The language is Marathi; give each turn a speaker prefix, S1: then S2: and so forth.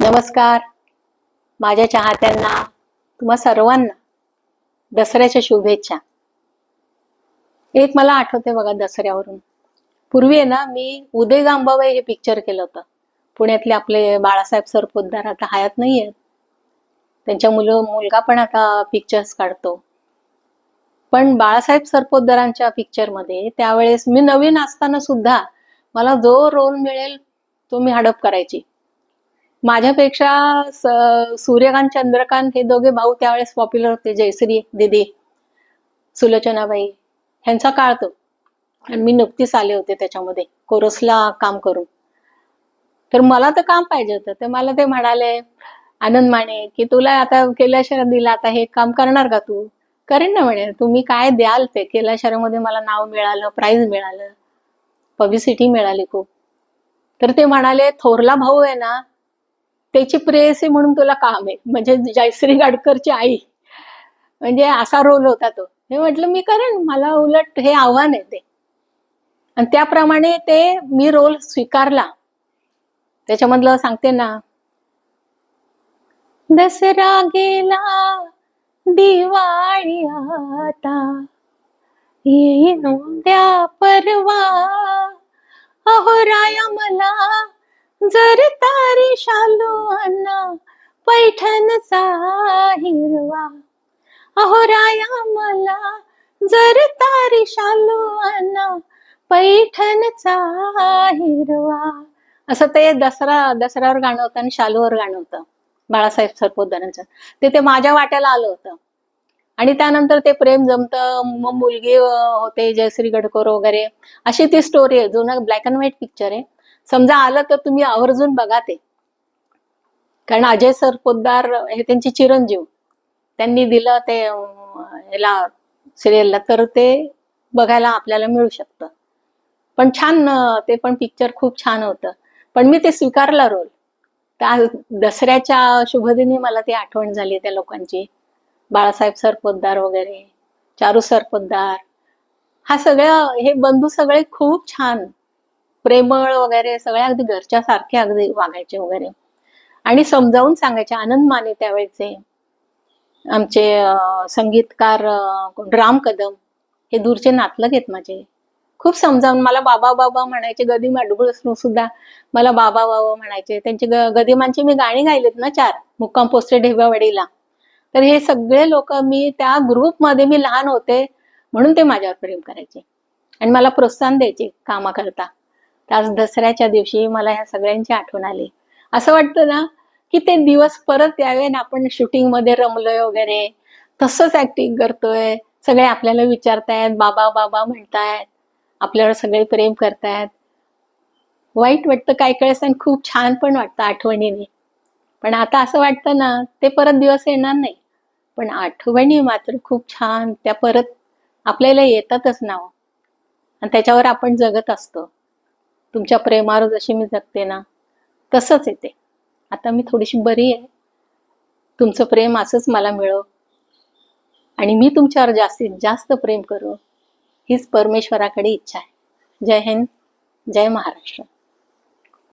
S1: नमस्कार. माझ्या चाहत्यांना तुम्हा सर्वांना दसऱ्याच्या शुभेच्छा. एक मला आठवते बघा दसऱ्यावरून. पूर्वी आहे ना मी उदय गांबाबाई हे पिक्चर केलं होतं. पुण्यातले आपले बाळासाहेब सरपोतदार आता हयात नाही आहेत त्यांच्या मुलं मुलगा पण आता पिक्चर्स काढतो. पण बाळासाहेब सरपोतदारांच्या पिक्चरमध्ये त्यावेळेस मी नवीन असताना सुद्धा मला जो रोल मिळेल तो मी हडप करायची. माझ्यापेक्षा सूर्यकांत चंद्रकांत हे दोघे भाऊ त्यावेळेस पॉप्युलर होते. जयश्री दिदी सुलोचनाबाई ह्यांचा काळ तो. आणि मी नुकतीच आले होते त्याच्यामध्ये. कोरसला काम करून. तर मला तर काम पाहिजे होतं. तर मला ते म्हणाले आनंद माने की तुला आता कैलाशरा दिला आता हे काम करणार का तू? करेन ना म्हणे. तुम्ही काय द्याल ते? कैलाशरामध्ये मला नाव मिळालं प्राईज मिळालं पब्लिसिटी मिळाली खूप. तर ते म्हणाले थोरला भाऊ आहे ना त्याची प्रेयसी म्हणून तुला काम आहे. म्हणजे जयश्री गाडकरची आई. म्हणजे असा रोल होता तो. हे म्हटलं मी करेन. मला उलट हे आव्हान आहे ते. आणि त्याप्रमाणे ते मी रोल स्वीकारला. त्याच्यामधलं सांगते ना दसरा गेला दिवाळी आता. येईन द्या पुन्हा अन्ना पैठणचा हिरवा मला जर तारी शालू अन्ना पैठणचा हिरवा असं ते दसरा दसऱ्यावर गाणं होतं आणि शालूवर गाणं होतं. बाळासाहेब सरपोतदारांचं. ते ते माझ्या वाट्याला आलं होतं. आणि त्यानंतर ते प्रेम जमतं मग मुलगी होते जयश्री गडकर वगैरे. अशी ती स्टोरी आहे. जुनं ब्लॅक अँड व्हाईट पिक्चर आहे. समजा आलं तर तुम्ही आवर्जून बघा ते. कारण अजय सरपोतदार हे त्यांचे चिरंजीव. त्यांनी दिलं ते याला सिरियलला तर ते बघायला आपल्याला मिळू शकतं. पण छान ते पण पिक्चर खूप छान होतं. पण मी ते स्वीकारला रोल. त्या दसऱ्याच्या शुभदिनी मला ती आठवण झाली त्या लोकांची. बाळासाहेब सरपोतदार वगैरे चारू सरपोतदार हा सगळ्या हे बंधू सगळे खूप छान. प्रेमळ वगैरे सगळ्या अगदी घरच्या सारखे अगदी वागायचे वगैरे. आणि समजावून सांगायचे आनंद माने त्यावेळेचे. आमचे संगीतकार राम कदम हे दूरचे नातलग आहेत माझे. खूप समजावून मला बाबा बाबा म्हणायचे गदिम अडगुळ सुद्धा मला बाबा बाबा म्हणायचे. त्यांचे ग- गदिमांची मी गाणी गायलेत ना चार मुक्काम पोस्टे ढेबावाडीला. तर हे सगळे लोक मी त्या ग्रुपमध्ये मी लहान होते म्हणून ते माझ्यावर प्रेम करायचे. आणि मला प्रोत्साहन द्यायचे कामाकरता. तर आज दसऱ्याच्या दिवशी मला ह्या सगळ्यांची आठवण आली. असं वाटतं ना की ते दिवस परत यावे ना आपण शूटिंगमध्ये रमलोय वगैरे. तसंच ऍक्टिंग करतोय. सगळे आपल्याला विचारतायत बाबा बाबा म्हणतायत. आपल्यावर सगळे प्रेम करतायत. वाईट वाटतं काय काय आणि खूप छान पण वाटतं आठवणीने. पण आता असं वाटतं ना ते परत दिवस येणार नाही. पण आठवणी मात्र खूप छान त्या परत आपल्याला येतातच नाव हो. आणि त्याच्यावर आपण जगत असतो. तुमच्या प्रेमावर जशी मी जगते ना तसंच येते. आता मी थोडीशी बरी आहे. तुमचं प्रेम असंच मला मिळव. आणि मी तुमच्यावर जास्तीत जास्त प्रेम करू. हीच परमेश्वराकडे इच्छा आहे. जय हिंद जय महाराष्ट्र.